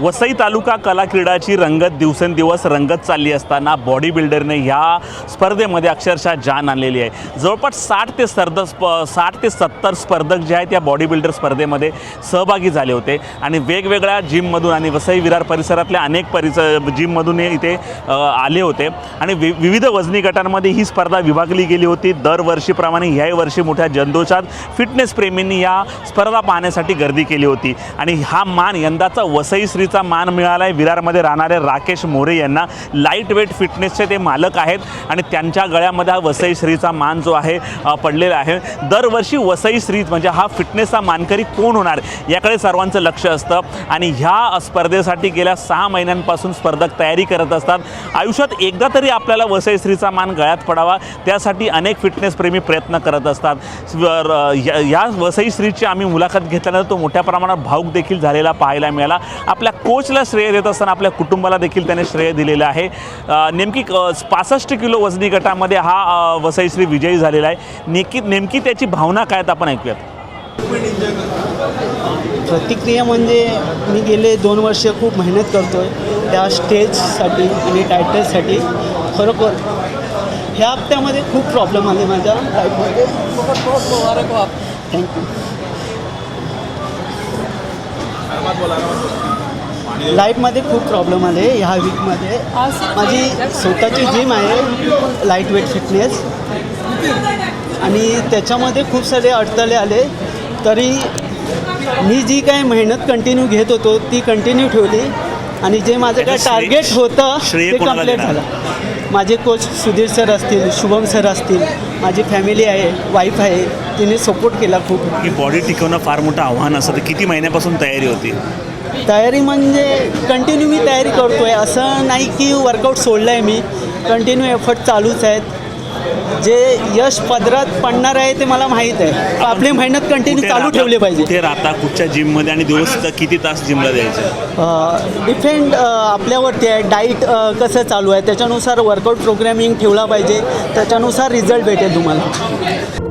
वसई तालुका कला क्रीडाची रंगत दिवसेंदिवस रंगत चालली असताना बॉडी बिल्डरने ह्या स्पर्धेमध्ये अक्षरशः जान आणलेली आहे. जवळपास साठ ते सर्द स्प साठ ते सत्तर स्पर्धक जे आहेत या बॉडी बिल्डर स्पर्धेमध्ये सहभागी झाले होते. आणि वेगवेगळ्या जिममधून आणि वसई विरार परिसरातल्या अनेक परिस जिममधून इथे आले होते. आणि वि विविध वजनी गटांमध्ये ही स्पर्धा विभागली गेली होती. दरवर्षीप्रमाणे ह्याही वर्षी मोठ्या जल्लोषात फिटनेस प्रेमींनी या स्पर्धा पाहण्यासाठी गर्दी केली होती. आणि हा मान यंदाचा वसई श्री श्रीचा मान मिळाला आहे विरारमध्ये राहणारे राकेश मोरे यांना लाइट वेट फिटनेसचे ते मालक आहेत आणि त्यांच्या गळ्यामध्ये हा वसई श्रीचा मान जो आहे पडलेला आहे. दरवर्षी वसई श्री म्हणजे हा फिटनेसचा मानकरी कोण होणार याकडे सर्वांचं लक्ष असतं. आणि ह्या स्पर्धेसाठी गेल्या सहा महिन्यांपासून स्पर्धक तयारी करत असतात. आयुष्यात एकदा तरी आपल्याला वसई श्रीचा मान गळ्यात पडावा त्यासाठी अनेक फिटनेसप्रेमी प्रयत्न करत असतात. या वसई श्रीची आम्ही मुलाखत घेतल्यानंतर तो मोठ्या प्रमाणात भाऊक देखील झालेला पाहायला मिळाला. आपल्या कोचला श्रेय देत असताना आपल्या कुटुंबाला देखील त्याने श्रेय दिलेलं आहे. नेमकी पासष्ट किलो वजनी गटामध्ये हा वसईश्री वसई श्री विजयी झालेला आहे. नेमकी नेमकी त्याची भावना काय आहेत आपण ऐकूयात. प्रतिक्रिया म्हणजे मी गेले दोन वर्ष खूप मेहनत करतो आहे त्या स्टेजसाठी आणि टायटलसाठी खरोखर ह्या हप्त्यामध्ये खूप प्रॉब्लेम आले माझ्या लाईफमध्ये थँक्यू लाईफमध्ये खूप प्रॉब्लेम आले ह्या वीकमध्ये माझी स्वतःची जिम आहे लाइट वेट फिटनेस आणि त्याच्यामध्ये खूप सारे अडथळे आले. तरी मी जी काय मेहनत कंटिन्यू घेत होतो ती कंटिन्यू ठेवली. आणि जे माझं काय टार्गेट होतं ते कंप्लीट? झालं. माझे कोच सुधीर सर असतील शुभम सर असतील माझी फॅमिली आहे वाईफ आहे तिने सपोर्ट केला खूप. ही बॉडी टिकवणं फार मोठं आव्हान असतं. किती महिन्यापासून तयारी होती? तयारी म्हणजे कंटिन्यू मी तयारी करतो आहे असं नाही की वर्कआउट सोडलं आहे मी. कंटिन्यू एफर्ट चालूच आहेत. जे यश पदरात पडणार आहे ते मला माहीत आहे. आपली मेहनत कंटिन्यू चालू ठेवली पाहिजे. कुठे राहता? कुठच्या जिममध्ये आणि दिवस किती तास जिमला द्यायचे? डिपेंड आपल्यावरती आहे. डाईट कसं चालू आहे? त्याच्यानुसार वर्कआउट प्रोग्रॅमिंग ठेवला पाहिजे. त्याच्यानुसार रिझल्ट भेटेल तुम्हाला.